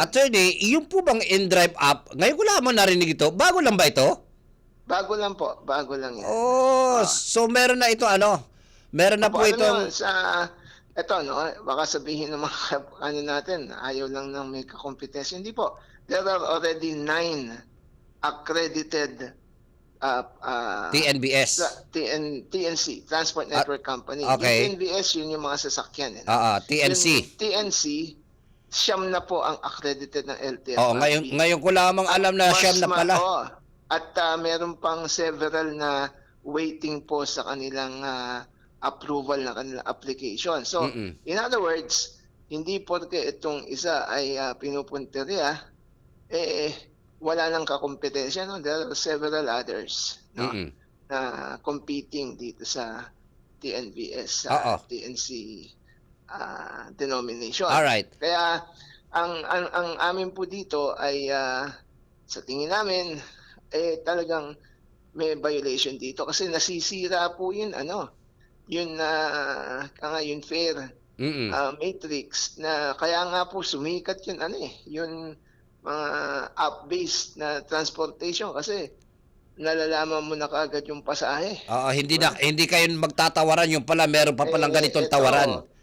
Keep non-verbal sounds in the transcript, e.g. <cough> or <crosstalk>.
Attorney, yung po bang InDrive app, ngayon ko lamang narinig ito, bago lang ba ito? Bago lang po, bago lang yan. Oh, so meron na ito ano? Meron na Opo, po itong nyo, sa ito no, baka sabihin ng mga <laughs> ano natin, ayaw lang ng may kakompetensya. Hindi po. There are already nine accredited uh, uh, TNBS. tra- TN, TNC, Transport Network Company. Ah, okay. Yung TNBS, yun yung mga sasakyan. Eh. Ah, ah, TNC. Yung TNC, siyam na po ang accredited ng LTFRB. Oo, ngayon ngayon ko lamang alam na siyam na pala. oo. At ah, meron pang several na waiting po sa kanilang ah, approval ng kanilang application. So, Mm-mm. in other words, hindi porke itong isa ay uh, pinupunteriya, eh, wala nang kakompetensya. No? There are several others no? Mm-mm. na competing dito sa TNVS, Oo. sa TNC ah, denomination. All right. Kaya ang ang, ang amin po dito ay ah, sa tingin namin eh talagang may violation dito kasi nasisira po yun ano yun na nga yun fair Mm-mm. ah, matrix na kaya nga po sumikat yun ano eh yun mga app-based na transportation kasi nalalaman mo na kaagad yung pasahe. Oo, hindi na hindi kayo magtatawaran yung pala meron pa palang Eh, ganitong ito, tawaran.